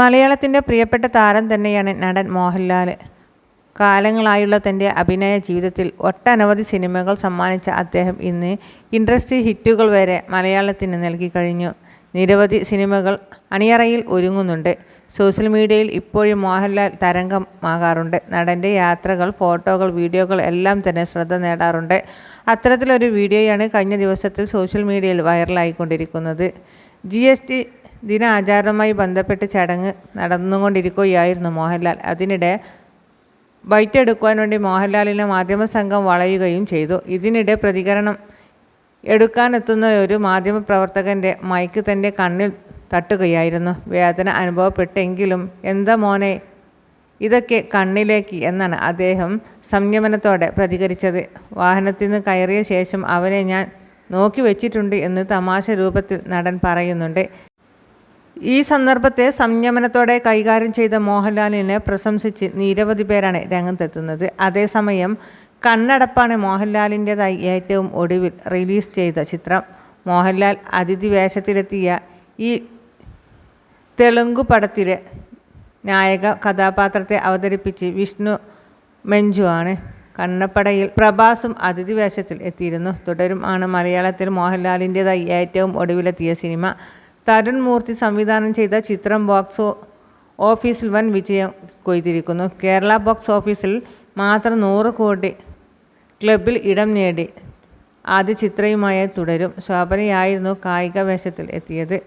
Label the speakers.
Speaker 1: മലയാളത്തിന്റെ പ്രിയപ്പെട്ട താരം തന്നെയാണ് നടൻ മോഹൻലാൽ കാലങ്ങളായുള്ള തന്റെ അഭിനയ ജീവിതത്തിൽ ഒട്ടനവധി സിനിമകൾ സമ്മാനിച്ച അദ്ദേഹം ഇന്ന് ഇൻഡസ്ട്രി ഹിറ്റുകൾ വരെ മലയാളത്തിന് നൽകി കഴിഞ്ഞു. നിരവധി സിനിമകൾ അണിയറയിൽ ഒരുങ്ങുന്നുണ്ട്. സോഷ്യൽ മീഡിയയിൽ ഇപ്പോഴും മോഹൻലാൽ തരംഗമാകാറുണ്ട്. നടന്റെ യാത്രകൾ ഫോട്ടോകൾ വീഡിയോകൾ എല്ലാം തന്നെ ശ്രദ്ധ നേടാറുണ്ട്. അത്തരത്തിലൊരു വീഡിയോയാണ് കഴിഞ്ഞ ദിവസത്തിൽ സോഷ്യൽ മീഡിയയിൽ വൈറലായിക്കൊണ്ടിരിക്കുന്നത്. ജി എസ് ടി ദിനാചാരവുമായി ബന്ധപ്പെട്ട് ചടങ്ങ് നടന്നുകൊണ്ടിരിക്കുകയായിരുന്നു മോഹൻലാൽ. അതിനിടെ ബൈറ്റ് എടുക്കുവാൻ വേണ്ടി മോഹൻലാലിനെ മാധ്യമ സംഘം വളയുകയും ചെയ്തു. ഇതിനിടെ പ്രതികരണം എടുക്കാനെത്തുന്ന ഒരു മാധ്യമ പ്രവർത്തകന്റെ മൈക്ക് തന്റെ കണ്ണിൽ തട്ടുകയായിരുന്നു. വേദന അനുഭവപ്പെട്ടെങ്കിലും എന്താ മോനെ ഇതൊക്കെ കണ്ണിലേക്ക് എന്നാണ് അദ്ദേഹം സംയമനത്തോടെ പ്രതികരിച്ചത്. വാഹനത്തിൽ നിന്ന് കയറിയ ശേഷം അവനെ ഞാൻ നോക്കി വെച്ചിട്ടുണ്ട് എന്ന് തമാശ രൂപത്തിൽ നടൻ പറയുന്നുണ്ട്. ഈ സന്ദർഭത്തെ സംയമനത്തോടെ കൈകാര്യം ചെയ്ത മോഹൻലാലിനെ പ്രശംസിച്ച് നിരവധി പേരാണ് രംഗത്തെത്തുന്നത്. അതേസമയം കണ്ണടപ്പാണ് മോഹൻലാലിന്റെതായി ഏറ്റവും ഒടുവിൽ റിലീസ് ചെയ്ത ചിത്രം. മോഹൻലാൽ അതിഥി വേഷത്തിലെത്തിയ ഈ തെലുങ്കു പടത്തിലെ നായക കഥാപാത്രത്തെ അവതരിപ്പിച്ച് വിഷ്ണു മെഞ്ചു ആണ്. കണ്ണപ്പടയിൽ പ്രഭാസും അതിഥി വേഷത്തിൽ എത്തിയിരുന്നു. തുടരും ആണ് മലയാളത്തിൽ മോഹൻലാലിന്റെതായി ഏറ്റവും ഒടുവിലെത്തിയ സിനിമ. തരുൺ മൂർത്തി സംവിധാനം ചെയ്ത ചിത്രം ബോക്സ് ഓഫീസിൽ വൻ വിജയം കൊയ്തിരിക്കുന്നു. കേരള ബോക്സ് ഓഫീസിൽ മാത്രം നൂറ് കോടി ക്ലബിൽ ഇടം നേടി. ആദ്യ ചിത്രയുമായി തുടരും. ശോഭനയായിരുന്നു കായിക വേഷത്തിൽ എത്തിയത്.